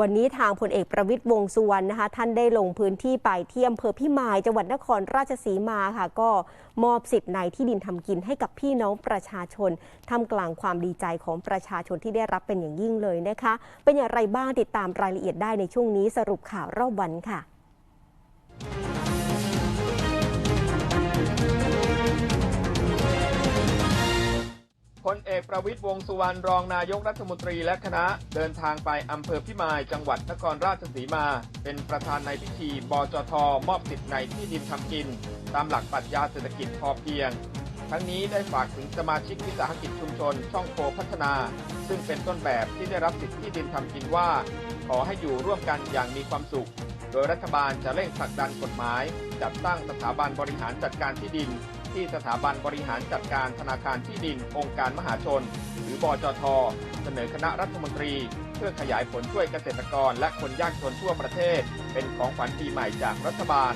วันนี้ทางพลเอกประวิตยวงษ์สุวรรณนะคะ ท่านได้ลงพื้นที่ไปที่อำเภอพิมายจังหวัดนครราชสีมาค่ะ ก็มอบสิทธิ์ในที่ดินทำกินให้กับพี่น้องประชาชนท่ามกลางความดีใจของประชาชนที่ได้รับเป็นอย่างยิ่งเลยนะคะ เป็นอย่างไรบ้างติดตามรายละเอียดได้ในช่วงนี้สรุปข่าวรอบวันค่ะ พลเอกประวิตยวงสุวรรณรองนายกรัฐมนตรีและคณะเดินทางไปอำเภอพิมายจังหวัดนครราชสีมา เป็นประธานในพิธีบจท มอบสิทธิ์ในที่ดินทำกิน ตามหลักปรัชญาเศรษฐกิจพอเพียง ทั้งนี้ได้ฝากถึงสมาชิกวิสาหกิจชุมชน ช่องโคพัฒนา ซึ่งเป็นต้นแบบที่ได้รับสิทธิที่ดินทำกินว่า ขอให้อยู่ร่วมกันอย่างมีความสุข โดยรัฐบาลจะเร่งผลักดันกฎหมาย จัดตั้งสถาบันบริหารจัดการที่ดิน ที่สถาบันบริหารจัดการธนาคารที่ดิน องค์การมหาชน หรือบจท เสนอคณะรัฐมนตรี เพื่อขยายผลช่วยเกษตรกรและคนยากจนทั่วประเทศ เป็นของขวัญปีใหม่จากรัฐบาล